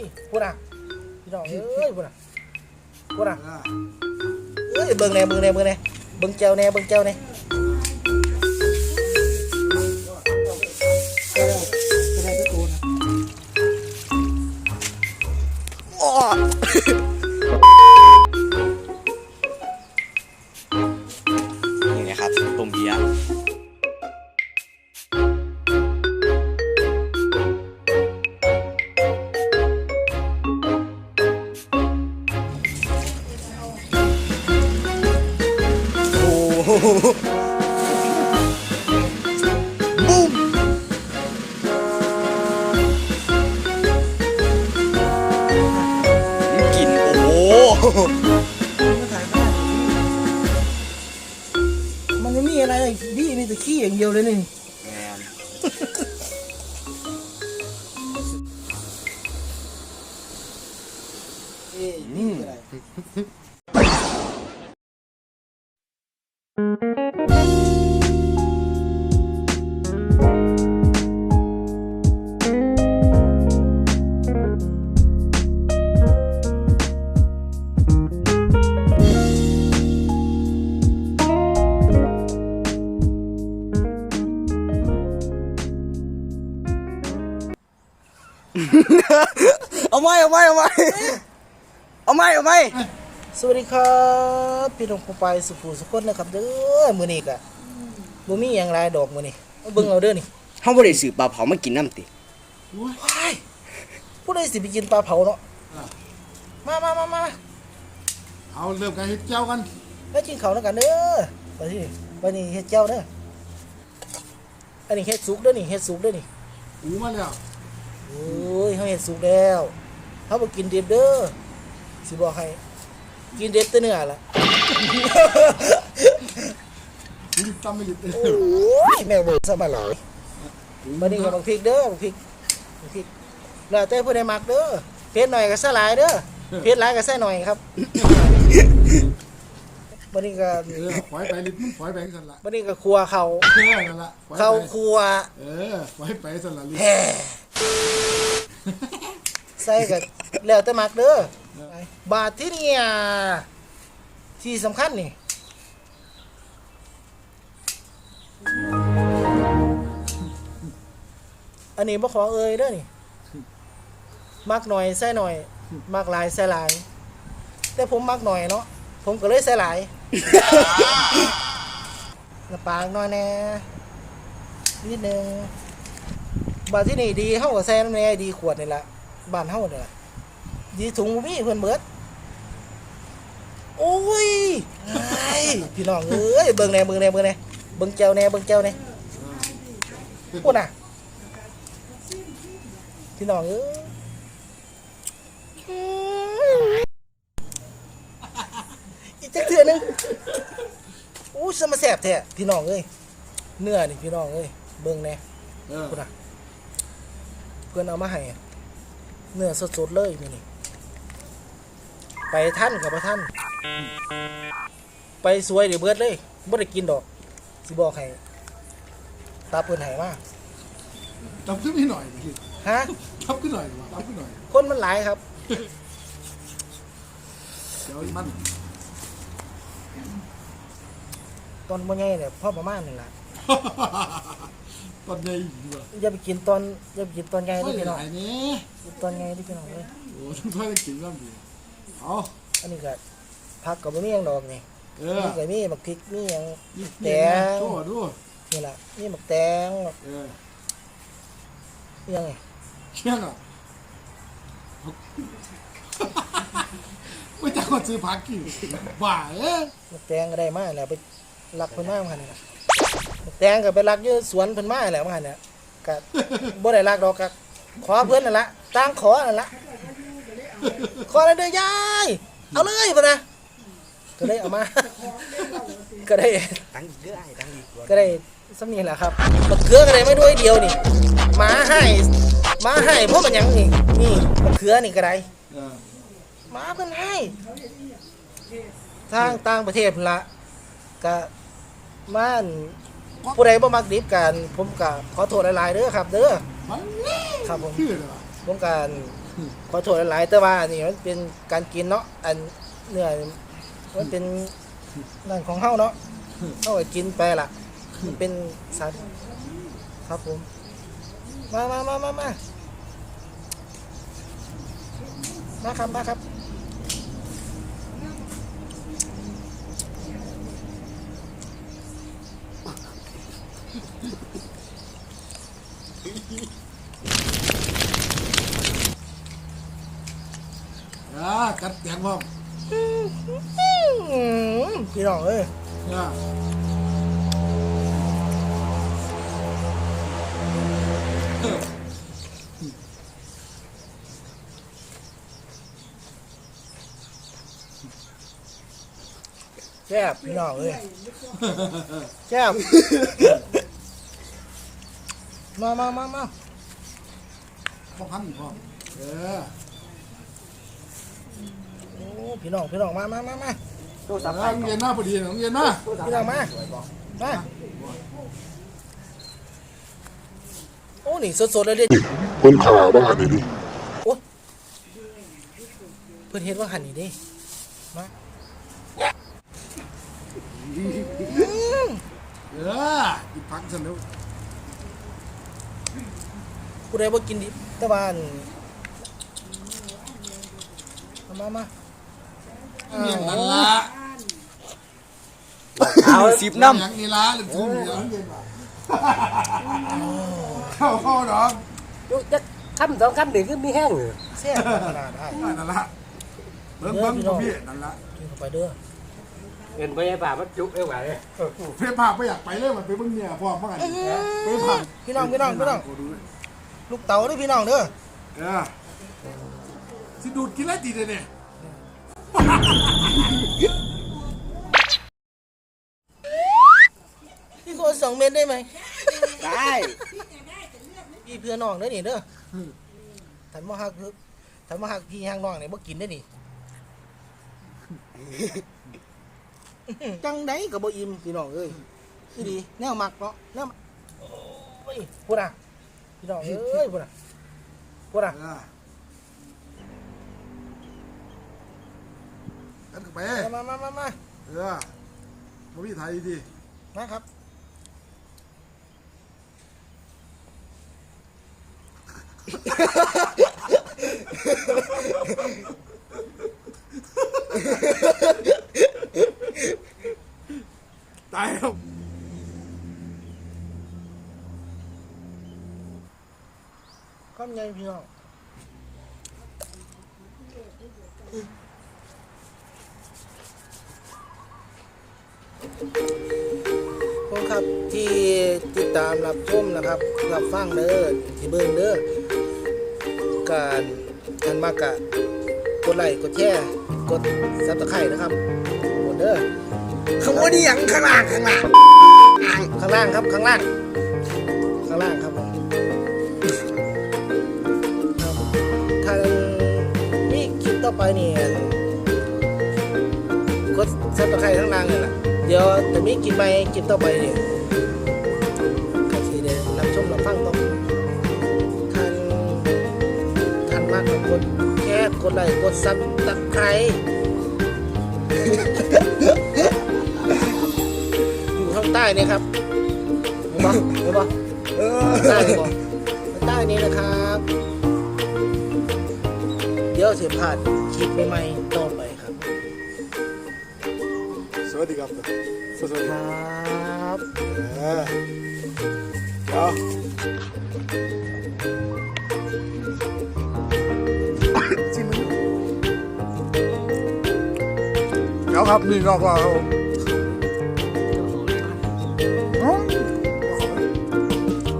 ยพูดอะพี่น้องเอ้ยพูดอะพูดอะอ่าเอ้ยเบิ่งแน่เบิ่งแน่เบิ่งแน่เบิ่งแจวแน่เบิ่งแจวแน่ก็ได้ก็ได้ตะโกนนะอ้ บูมกลินโอ้โหมาถ่ายบ้านมันไม่มีอะไรเลยพี่มีแต่ขี้อย่างเดียวเลยนี่ แมนเอ้ยนี่คืออะไร เอาไหมเอาไหมเอาไหมเอาไหมเอาไหมสวัสดีครับ พี่น้องผู้ไปสุภูสุคนนะครับเด้อมื้อนี้ก็บ่มีหยังหลายดอกมื้อนี้เอาเบิ่งเอาเด้อนี่เขาบ่ได้สืบปลาเผามากินน้ำติอุ้ยว้ายผู้ใดสิไปกินปลาเผาเนาะอะมามามามาเอาเริ่มการเฮ็ดเจ้ากันแล้วกินข้าวแล้วกันเด้อไปที่ไปนี่เฮ็ดเจ้าเด้ออันนี้เฮ็ดสุกเด้อนี่เฮ็ดสุกเด้อนี่หูมาแล้ว โอ้ยเฮาเฮ็ดสุกแล้วเฮาบ่กินดิบเด้อสิบอกให้ กินเด็ดแต่เนื้อล่ะหูตำไม่หยุดเลยโอ้ยแม่เบิดซะมาหลายบันนี้กับบักพริกเด้อบักพริกบักพริกแล้วแต่ผู้ใดมักเด้อเผ็ดหน่อยก็ใส่หลายเด้อเผ็ดหลายก็ใส่หน่อยครับบันนี้ก็เออปล่อยไปลิบมันปล่อยไปสั่นละบันนี้ก็ครัวเขาเออนั่นละปล่อยเขาไปครัว เออปล่อยไปสั่นละลิบแห่ ใส่ก็แล้วแต่มักเด้อเออบาทที่เนี่ยที่สำคัญนี่อันนี้บ่ขอเอ่ยเด้อนี่มักหน่อยใส่หน่อย มักหลายใส่หลาย แต่ผมมักหน่อยเนาะผมก็เลยใส่หลายน้ำปลาหน่อยแน่นิดนึง บาทที่นี่ดีเฮาก็ใส่น้ำแน่ดีขวดนี่ละบ้านเฮาเนี่ยดีถุงบ่มีเพิ่นเบิดโอ้ยไอ้ยพี่น้องเอ้ยเบิ่งแน่เบิ่งแน่เบิ่งแน่เบิ่งแก้วแน่เบิ่งแก้วแน่พูดน่ะพี่น้องเอ้ยอีกจักเทื่อนึงอู้สมาแสบแท้พี่น้องเอ้ยเนื้อนี่พี่น้องเอ้ยเบิ่งแน่เออพูดน่ะ เพื่อนเอามาให้เนื้อสดๆเลยมื้อนี่ไปท่านกับไปท่าน ไปสวยเดี๋ยวเบิดเลยบ่ได้กินดอกสิบอกให้ตาเพิ่นให้มาตับขึ้นนิดหน่อยดิฮะตับขึ้นหน่อยตับขึ้นหน่อย คนมันหลายครับ เดี๋ยวมันตอนบ่ใหญ่เนี่ยพ่อประมาณนี่ล่ะ ตอนใหญ่อยู่อะอย่าไปกินตอนอย่าไปกินตอนใหญ่ไม่เดิพี่น้องหลายนี่ตอนใหญ่เดิพี่น้องเลยโอ้ทุกท่านได้กินแล้วดีเอาอันนี้ก็ผักก็บ่มีหยังดอกนี่เออนี่ก็มีบักพริกมีหยังนี่แตงโชว์ดูนี่ล่ะมีบักแตงบักเอออิหยังไงเชี่ยงอะไม่จะคนซื้อผักกินบ้าเอ้ยบักแตงก็ได้มาแล้วไปลักเพิ่นมาเหมือนกันนี่ล่ะบัก แตงก็ไปลักอยู่สวนเพิ่นมาแล้วเหมือนกันเนี่ยก็บ่ได้ลักดอกก็ขอเพิ่นนั่นละต่างขอนั่นละขอแล้วเด้อยายเอาเลยพุ่นนะก็ได้เอามา ก็ได้ตั้งอีกเด้อไอ้ตั้งอีกก่อนก็ได้สำนีแหละครับบักเขือก็ได้ไม่ด้วยเดียวนี่หมาให้หมาให้เพราะมันยังนี่นี่บักเขือนี่ก็ได้หมาเพิ่นให้ทางต่างประเทศพุ่นละก็ม่าน ผู้ใดบ่มักดิบกันผมก็ขอโทษหลายๆเด้อครับ เด้อมันนี่ครับผมคือเลยวะผมการขอโทษหลายๆแต่ว่าอันนี่มันเป็นการกินเนาะอันเนื้อมันเป็นนั่นของเฮาเนาะเฮาก็กินไปล่ะมันเป็นสัตว์ครับผม มามามามามามาครับมาครับ อ่ากั ดแตงพร้อมอืมพี่น้องเอ้ยอ่าแซ่บพี่น้องเอ้ยแซ่บมามามามาพ่อพันพร้อเออ โอ้พี่น้องพี่น้องมามามามาตู้สับน้องเย็นหน้าพอดีน้องเย็นหน้าพี่น้องมามาโอ้นี่สดๆเลยเด้เพิ่นข่าวบ้านนี่ดิเพิ่นเฮ็ดว่าหันนี่เด้มาเออกินผักสนุกผู้ใดบ่กินดิบแต่ว่าอันมามามา เมียนั่นละเอาสิบน้ำอย่างนี้ละหรือทุ่มเดียวเข้าเข้าดอกยกจะคำสองคำหนึ่งก็มีแห้งเลยแซ่บขนาดได้นั่นละเบิ่งเบิ่งพ่อพี่นั่นละกินเข้าไปเด้อเงินไปไอ้ป่ามันจุกไอ้หวานเลยเพื่อภาไม่อยากไปเลยมันไปเบิ่งเนี่ยพ่อเมื่อไงไปภาพพี่น้องพี่น้องพี่น้องลูกเต๋าด้อพี่น้องเด้อสิดูดกินแล้วดีเลยเนี่ย พี่ขอสองเม็ดได้ไหมำได้พี่เพื่อนน้องเด้อนี่เด้อถันมาหักคือถันมาหักพี่หักน้องเนี่ยบ่กินได้อนี่จังไดก็บ่อิ่มพี่น้องเอ้ยคือดีแนวมักเนาะแนวมักโอ้ยพูดอะพี่น้องเอ้ยพูดอะพูดอะ เออ กันก็ไป มามามามาเออพ่อพี่ไทยดีมาครับตายแล้วข้ามไงพี่น้อง ผมครับที่ติดตามรับชมนะครับ รับฟังเด้อที่เบิ่งเด้อการกันมากะกดไลค์กดแชร์กดซับสไครต์นะครับกดเด้อขโมยนี่ยังข้างล่างข้างล่างข้างล่างครับข้างล่าง ข้างล่างครับผมครับถ้ามีคลิปต่อไปนี่กดซับสไครต์ข้างล่างนี่แหละ เดี๋ยวจะมีคลิปใหม่คลิปต่อไปนี่ก็สิได้รับชมรับฟังต่อท่านท่านมากกดแชร์กดไลค์กดซับสไครต์อยู่ข้างใต้นี่ครับเห็นปะเห็นปะใต้นี่ปะใต้นี้นะครับ เดี๋ยวเสียผ่านคลิปใหม่ๆ วัสดีครับสวัสดีคครรับับเออเดี๋ยวชิมมันเดี๋ยวครับนี่ก็ว่าเขา